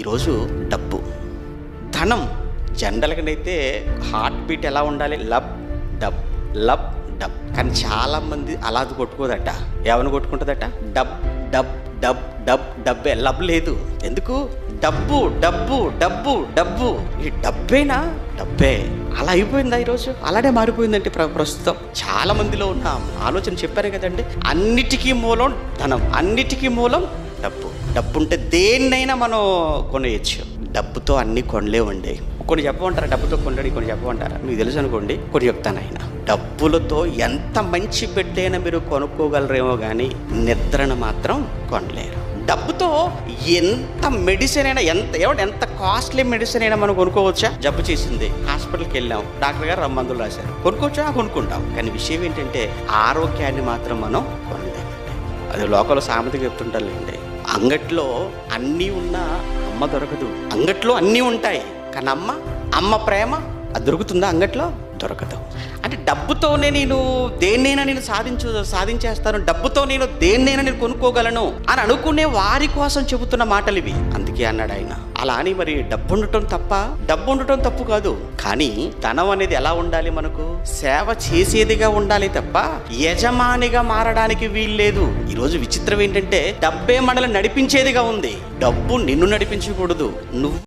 ఈరోజు డబ్బు. ధనం. జనరల్గానైతే హార్ట్ బీట్ ఎలా ఉండాలి? Lub dub lub dub. కానీ చాలా మంది అలా అది కొట్టుకోదట. ఏమని కొట్టుకుంటుందట? డబ్ డబ్ డబ్ డబ్ డబ్బే లబ్ లేదు. ఎందుకు? డబ్బు డబ్బు డబ్బు డబ్బు. ఈ డబ్బేనా? డబ్బే. అలా అయిపోయిందా ఈరోజు? అలానే మారిపోయిందంటే ప్ర ప్రస్తుతం. చాలా మందిలో ఉన్న ఆలోచన చెప్పారు కదండి. అన్నిటికీ మూలం ధనం. అన్నిటికీ మూలం డబ్బు. డబ్బు ఉంటే దేన్నైనా మనం కొనేయచ్చు. డబ్బుతో అన్ని కొనలేవండి. కొన్ని చెప్పమంటారా? డబ్బుతో కొనలేడు కొన్ని చెప్పమంటారా? మీకు తెలుసు అనుకోండి కొన్ని చెప్తాను ఆయన డబ్బులతో ఎంత మంచి బిడ్డైనా మీరు కొనుక్కోగలరేమో కానీ నిద్రను మాత్రం కొనలేరు. డబ్బుతో ఎంత మెడిసిన్ అయినా ఎంత ఏమంటే ఎంత కాస్ట్లీ మెడిసిన్ అయినా మనం కొనుక్కోవచ్చా? జబ్బు చేసింది హాస్పిటల్కి వెళ్ళాం డాక్టర్ గారు రమ్మందులు రాశారు. కొనుక్కోవచ్చా? కొనుక్కుంటాం. కానీ విషయం ఏంటంటే ఆరోగ్యాన్ని మాత్రం మనం కొనలేము అది లోకల్ చెప్తుంటారు చెప్తుంటారులేండి అంగట్లో అన్నీ ఉన్నా అమ్మ దొరకదు. అంగట్లో అన్నీ ఉంటాయి. కానీ అమ్మ అమ్మ ప్రేమ అది దొరుకుతుందా అంగట్లో? దొరకదు. అంటే డబ్బుతోనే నేను దేన్నైనా నేను సాధించు సాధించేస్తాను. డబ్బుతో నేను దేన్నైనా నేను కొనుక్కోగలను అని అనుకునే వారి కోసం చెబుతున్న మాటలు ఇవి. అందుకే అన్నాడు ఆయన. అలా అని మరి డబ్బు ఉండటం తప్ప డబ్బు ఉండటం తప్పు కాదు. కానీ ధనం అనేది ఎలా ఉండాలి మనకు? సేవ చేసేదిగా ఉండాలి తప్ప యజమానిగా మారడానికి వీల్లేదు ఈరోజు విచిత్రం ఏంటంటే డబ్బే మనల్ని నడిపించేదిగా ఉంది. డబ్బు నిన్ను నడిపించకూడదు. నువ్వు